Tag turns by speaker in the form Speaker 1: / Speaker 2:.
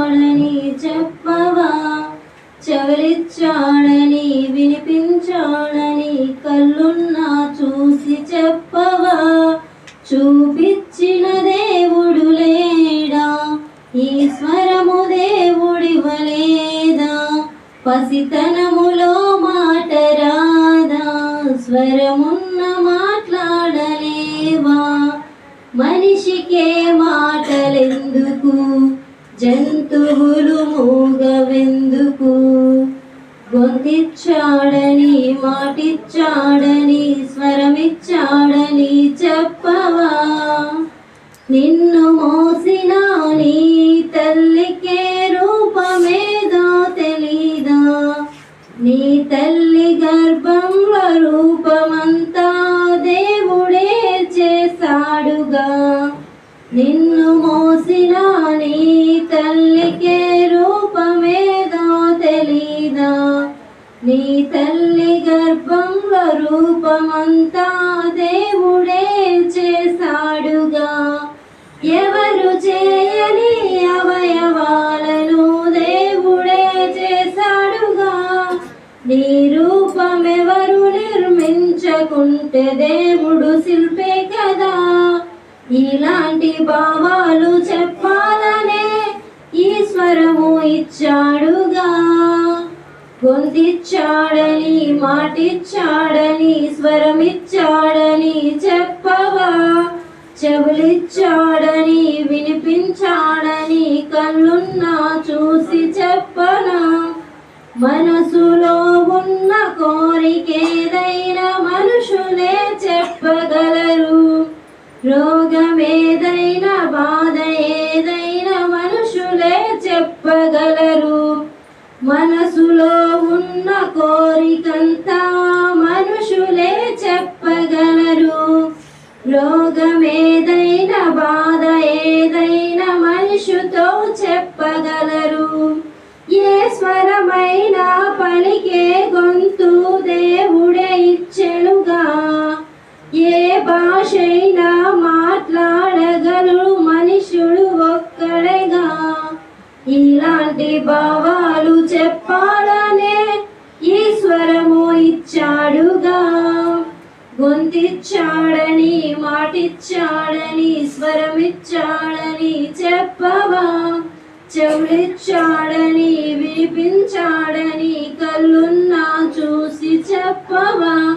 Speaker 1: గొంతిచ్చాడని చెప్పవా? చెవలిచ్చాడని వినిపించాడని కళ్ళున్నా చూసి చెప్పవా? చూపించిన దేవుడు లేడా? ఈశ్వరము దేవుడివలేదా పసితనములో మాట రాదా? స్వరమున్న మాట్లాడలేవా? మనిషికే మాటలెందుకు? జంతువులు మూగవెందుకు? గొంతిచ్చాడని మాటిచ్చాడని స్వరమిచ్చాడని చెప్పవా? నిన్ను మోసిన నీ తల్లికే రూపమేదో తెలీదా? నీ తల్లి గర్భంలో రూపమంతా దేవుడే చేశాడుగా? నిన్ను మోసిన నీ తల్లి నీ తల్లి గర్భంలో రూపమంతా దేవుడే చేశాడుగా. ఎవరు చేయని అవయవాలను దేవుడే చేశాడుగా. నీ రూపమెవరు నిర్మించకుంటే దేవుడు శిల్పే కదా. ఇలాంటి భావాలు చెప్పాలనే ఈశ్వరము ఇచ్చాడు. గొంతిచ్చాడని మాటిచ్చాడని స్వరమిచ్చాడని చెప్పవా? చెవులిచ్చాడని వినిపించాడని కళ్ళున్నా చూసి చెప్పనా? మనసులో ఉన్న కోరికేదైనా మనుషులే చెప్పగలరు. రోగమేదైనా బాధ ఏదైనా మనుషులే చెప్పగలరు. మనసులో ఉన్న కోరికంతా మనుషులే చెప్పగలరు. రోగమేదైనా బాధ ఏదైనా మనుషుతో చెప్పగలరు. ఏ స్వరమైన పలికే గొంతు దేవుడే ఇచ్చెనుగా. ఏ భాషైనా ఈశ్వరము ఇచ్చాడుగా? గొంతిచ్చాడని మాటిచ్చాడని స్వరమిచ్చాడని చెప్పవా? చెవులిచ్చాడని వినిపించాడని కళ్ళున్నా చూసి చెప్పవా?